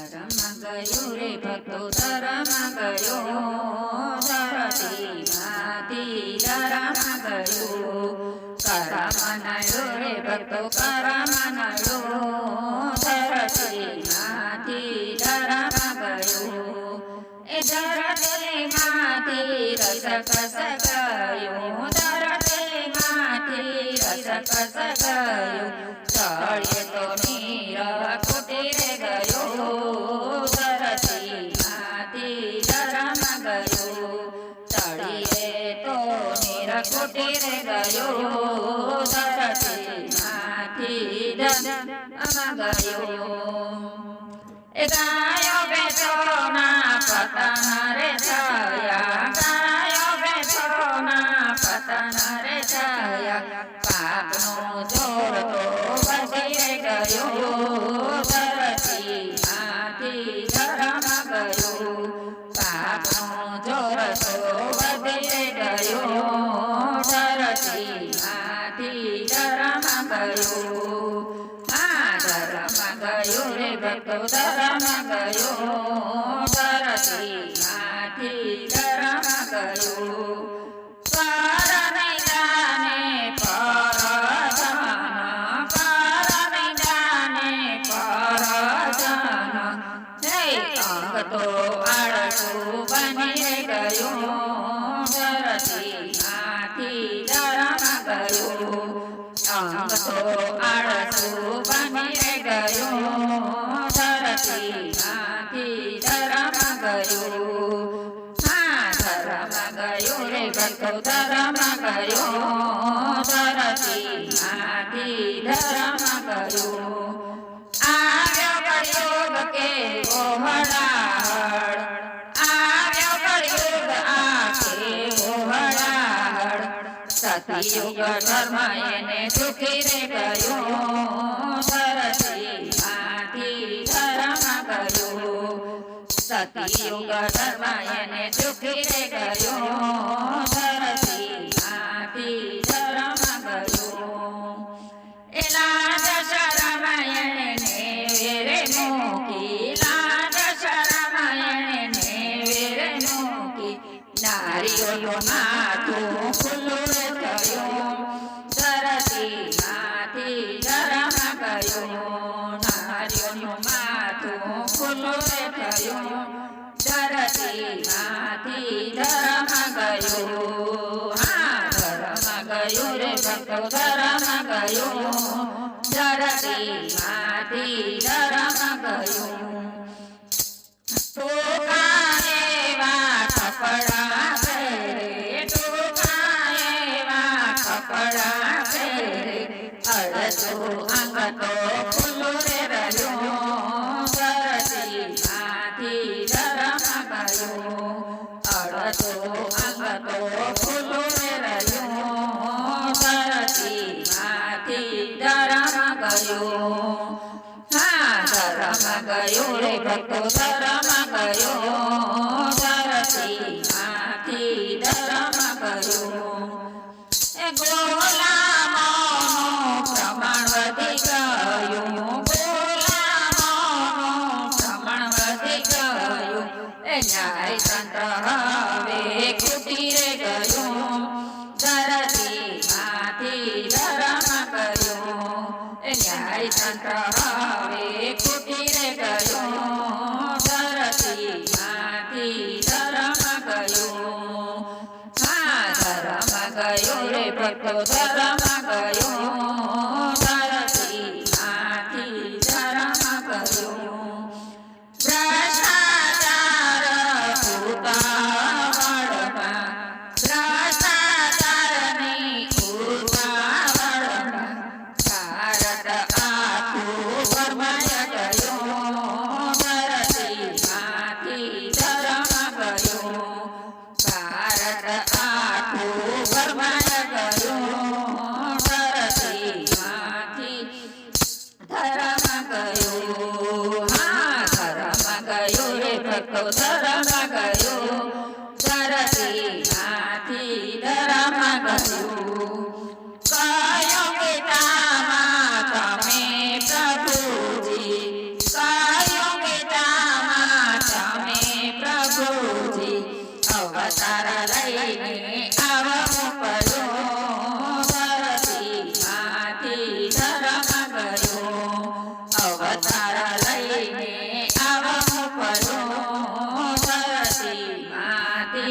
ધરમ ગયો રે ભક્તો ધરમ ગયો ધરતી માતી ધરમ ગયો કરમ નયો રે ભક્તો કરમ નયો ધરતી માતી ધરમ ગયો એ ધરતી માથી રસ કસ ગયો ધરતી માથી રસ કસ ગયો ગયો ધરતી માથી ધરમ ગયો એ ગાયો બેઠોના પતન રે છાયા ગાયો બેઠોના પતન રે છાયા ગયો રે ભક્તો ધરમ ગયો ધરતી માથી ધરમ ગયો તો આળસુ બની ગયો માથી ધરમ ગયો હા ધરમ ગયો રે ભક્તો ધરમ ગયો ધરતી માથી ધરમ આખે ઓહળાહળ સતયુગ ધર્મ એને સુખી રે ગયો ધરતી સતયુગ ધર્મ એને સુખી રે ગયો ધરતી માથી ધરમ ગયો એલા દશરમયણે વેરે મૂકી લાજ શરમયણે વેરે મૂકી નારીઓનું માથું ખુલ્લું રે થયું ધરતી માથી ધરમ ગયો ધરમ ગયો હા ધરમ ધરતી ધરમ ગયો કપડાં પહેરે અડધું અંગ તો ખુલ્લું રે રહ્યું ધરમ ગયો હા ધરમ ગયો રે ધરમ ગયો ધરતી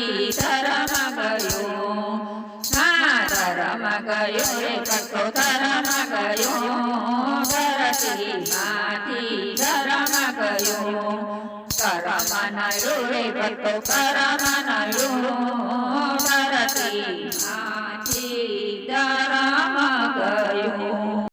માંથી ધર્મ ગયો હા ધર્મ ગયો રે ભક્તો ધર્મ ગયો ધરતી માંથી ધર્મ ગયો કરમ નયો રે ભક્તો કરમ ધરતી માંથી ધર્મ